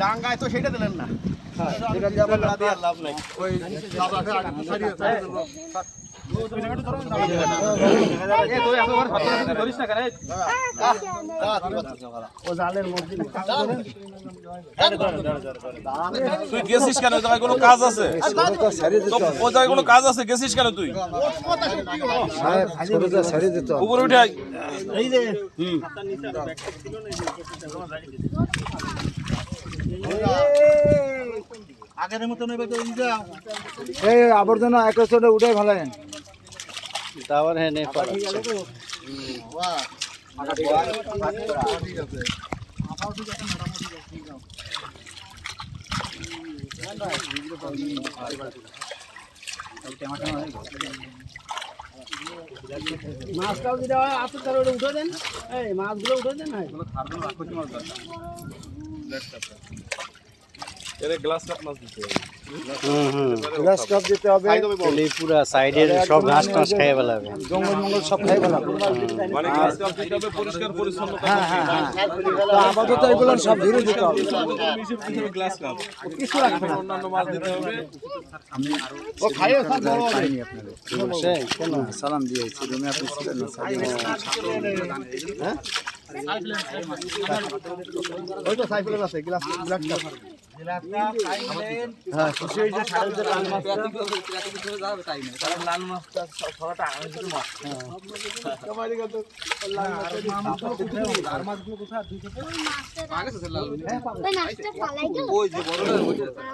ডাঙ্গায় তো সেটা দিলেন না। দিয়ে আবার লাভ নাই। এ তুই গেছিস কেন? ওই জায়গায় কোনো কাজ আছে? তো ওই জায়গায় কোনো কাজ আছে? গেছিস কেন তুই? উপরে উঠে। আগের মতন এবার এই আবর্জনা একসাথে উঠে ফেলেন তারপর হ্যাঁ নেই পারা মাছটাও যদি হয় আসুক তাহলে ওটা উঠে দেন এই মাছগুলো উঠে দেন হ্যাঁ এরে গ্লাস কাপ মাছ দিতে হবে। গ্লাস কাপ দিতে হবে। পুরা সাইডের সব ঘাস টাস খেয়ে ফেলাবে। জঙ্গল মঙ্গল সব খাই ফেলাম মানে গ্লাস কাপ দিতে হবে পরিষ্কার পরিচ্ছন্ন হ্যাঁ হ্যাঁ হ্যাঁ। তো আপাতত এগুলো সব ধীরে দিতে হবে। গ্লাস কাপ কিছু রাখবে অন্যান্য মাছ দিতে হবে। ও খাইয়ে সব বড় হবে। বসে কেন সালাম দিয়েছি। রুমে আপনি ছিলেন না ওই তো সাইকেল আছে গ্লাস ব্ল্যাক কাপ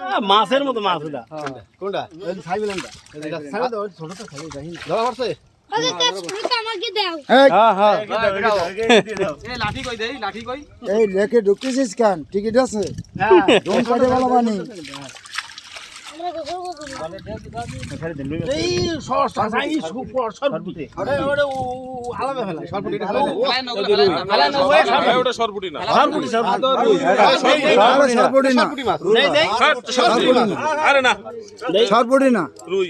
হ্যাঁ মাছের মতো মাছ কোনটা ছোট হ্যাঁ হ্যাঁ। এই লেখে ঢুকতেছিস কেন? টিকিট আছে? সরপুটে না। সরপুটি না। সরপুটি না। আরে না। সরপড়ি না রুই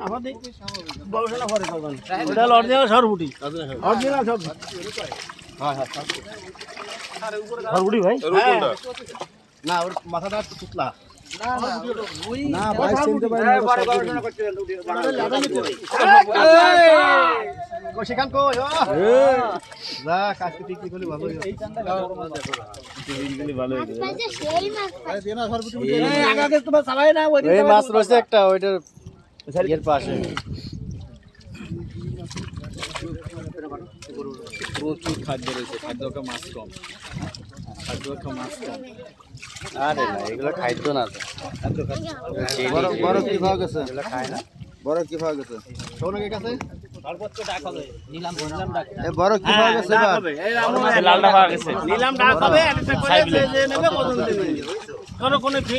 আমাদের গবেষণা করে করবেন ওটা অরিজিনাল সরপুটি অরিজিনাল সরপুটি সরপুটি ভাই না ওর মাথাটা একটু টুকলা না ভাই চিনতে পারি না সেখান কো যা কাজকে পিকনিক হলে ভালো সেই মাছ পাইছে তোমার চালাই না ওই এই মাছ রয়েছে একটা ওইটার এর পাশে। প্রচুর খাদ্য রয়েছে খাদ্য মাছ কম। খাদ্য মাছ কম। আরে না এগুলো খাদ্য না তো। বড় বড় কি ভাগ আছে? বড় কি ভাগ আছে? সৌনকের কাছে? এ বড় কি ভাগ আছে এবার? লালটা পাওয়া গেছে নিলাম ডাক হবে কোনো কোনো ফি